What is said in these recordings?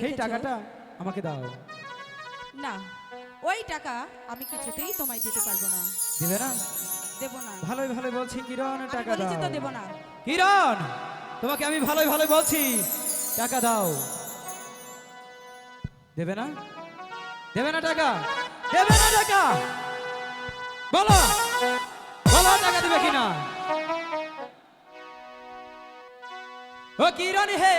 সেই টাকাটা আমাকে দাও। না ওই টাকা আমি কিছুতেই তোমায় দিতে পারব না। দিবে না? দেব না। ভালোই ভালোই বলছি কিরণ টাকা বলেছি তো দেব না। কিরণ তোমাকে আমি ভালোই ভালোই বলছি টাকা দাও। দেবে না? দেবে না টাকা? দেবে না টাকা? বলো বলো টাকা দেবে কিনা? ও কিরণ হে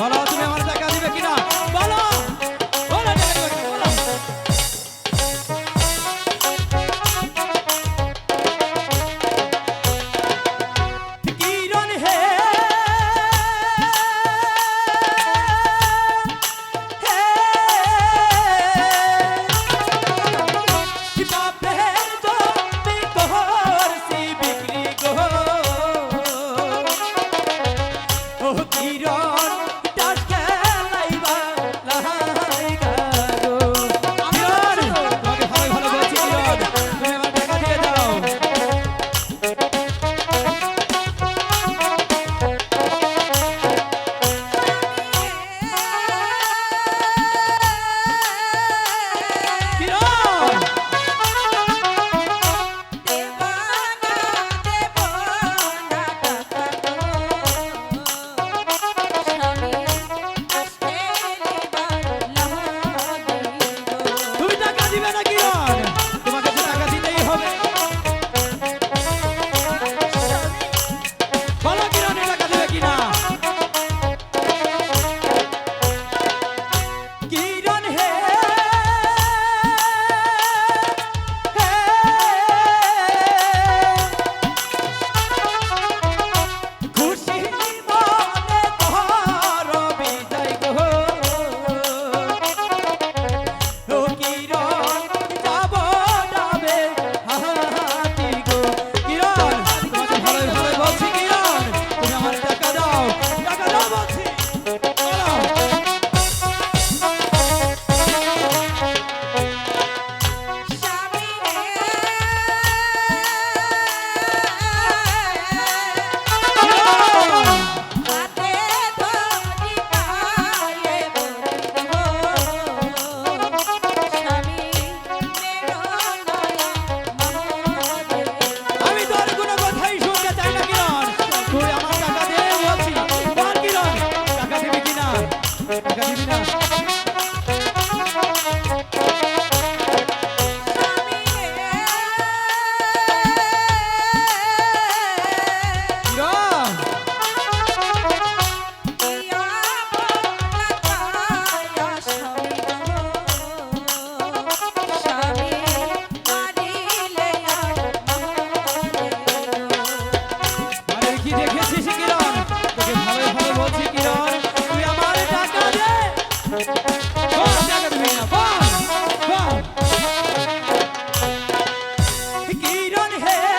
বলো তুমি আমার টাকা দিবে কিনা? বলো! বলো টাকা Thank you. We don't hell.